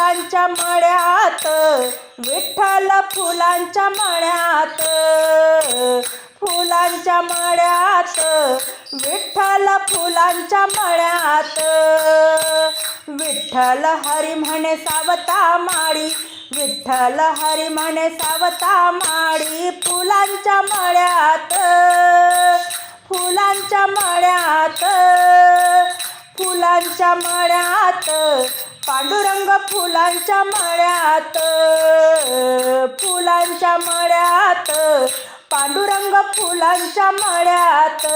फुलांच्या मळ्यात विठ्ठल फुलांच्या मळ्यात फुलांच्या मळ्यात विठ्ठल फुलांच्या मळ्यात विठ्ठल हरी म्हणे सावता माळी विठ्ठल हरी म्हणे सावता माळी फुलांच्या मळ्यात फुलांच्या मळ्यात फुलांच्या मळ्यात पांडुरंग फुलांच्या मळ्यात फुलांच्या मळ्यात पांडुरंग फुलांच्या मळ्यात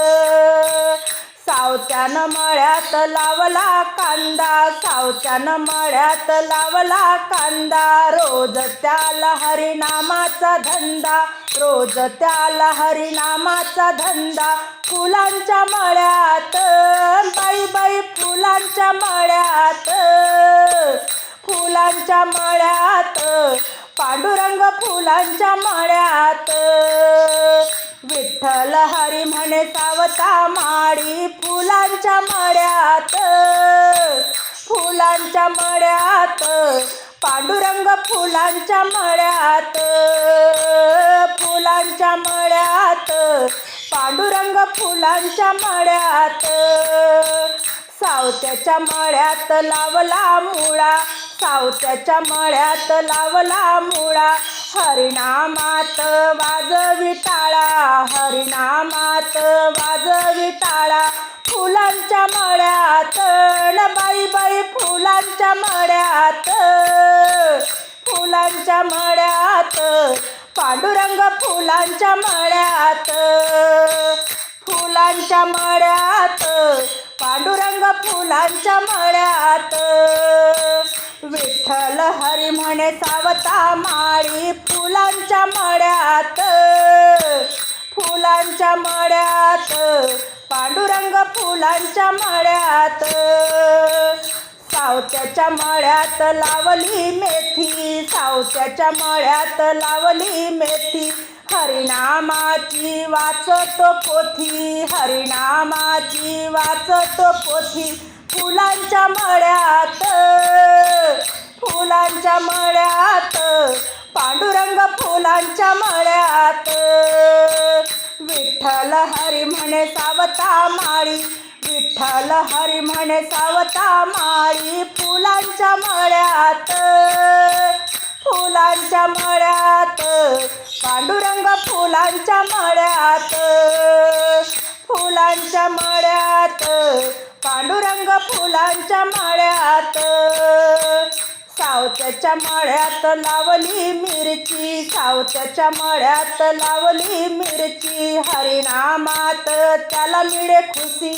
सावत्यानं मळ्यात लावला कांदा सावत्यानं मळ्यात लावला कांदा. रोज त्याला हरिनामाचा धंदा रोज त्याला हरिनामाचा धंदा. फुलांच्या मळ्यात बाई बाई फुलांच्या मळ्यात फुलांच्या मळ्यात पांडुरंग फुलांच्या मळ्यात. विठ्ठल हरी म्हणे सावता माळी फुलांच्या मळ्यात फुलांच्या मळ्यात पांडुरंग फुलांच्या मळ्यात फुलांच्या मळ्यात पांडुरंग फुलांच्या मळ्यात सावत्याच्या मळ्यात लावला मुळा सावत्याच्या मळ्यात लावला मुळा. हरिनामात वाजवी टाळा हरिनामात वाजवी टाळा. फुलांच्या मळ्यात बाई बाई फुलांच्या मळ्यात फुलांच्या मळ्यात पांडुरंग फुलांच्या मळ्यात फुलांच्या मळ्यात पांडुरंग फुलांच्या मळ्यात. विठ्ठल हरी म्हणे सावता माळी फुलांच्या मळ्यात. फुलांच्या मळ्यात पांडुरंग फुलांच्या मळ्यात. सावत्याच्या मळ्यात लावली मेथी सावत्याच्या मळ्यात लावली मेथी. हरिनामाची वाचतो पोथी हरिनामाची वाचतो पोथी. फुलांच्या मळ्यात फुलांच्या मळ्यात पांडुरंग फुलांच्या मळ्यात. विठ्ठल हरी म्हणे सावता माळी विठ्ठल हरी म्हणे सावता माळी फुलांच्या मळ्यात. फुलांच्या मळ्यात पांडुरंग फुलांच्या मळ्यात फुलांच्या मळ्यात पांडुरंग फुलांच्या मळ्यात सावत्याच्या मळ्यात लावली मिरची सावत्याच्या मळ्यात लावली मिरची हरिनामात त्याला मिळे खुशी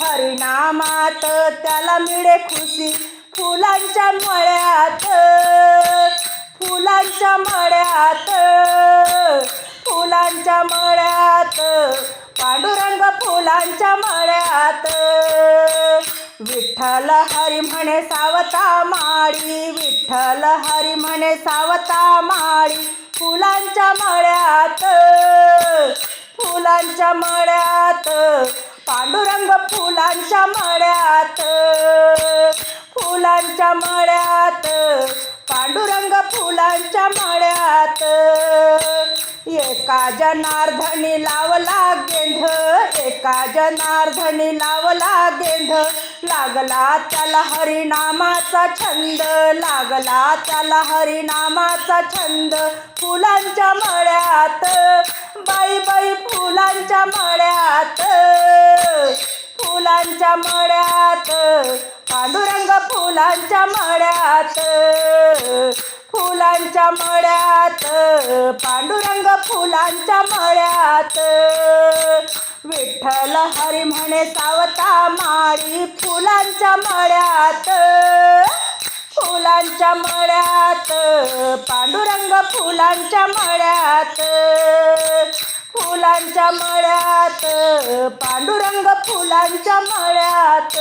हरिनामात त्याला मिळे खुशी फुलांच्या मळ्यात. फुलांच्या मळ्यात फुलांच्या मळ्यात पांडुरंग फुलांच्या मळ्यात. विठ्ठल हरी म्हणे सावता माळी विठ्ठल हरी म्हणे सावता माळी फुलांच्या मळ्यात फुलांच्या मळ्यात पांडुरंग फुलांच्या मळ्यात फुलांच्या मळ्यात पांडुरंग फुलांच्या मळ्यात. एका जनार्धनी लावला गेंध एका जनार्धनी लावला गेंध. लागला त्याला हरिनामाचा छंद लागला त्याला हरिनामाचा छंद फुलांच्या मळ्यात. बाई बाई फुलांच्या मळ्यात फुलांच्या मळ्यात. फुलांच्या मळ्यात फुलांच्या मळ्यात पांडुरंग फुलांच्या मळ्यात. विठ्ठल हरी म्हणे सावता माळी फुलांच्या मळ्यात फुलांच्या मळ्यात पांडुरंग फुलांच्या मळ्यात फुलांच्या मळ्यात पांडुरंग फुलांच्या मळ्यात.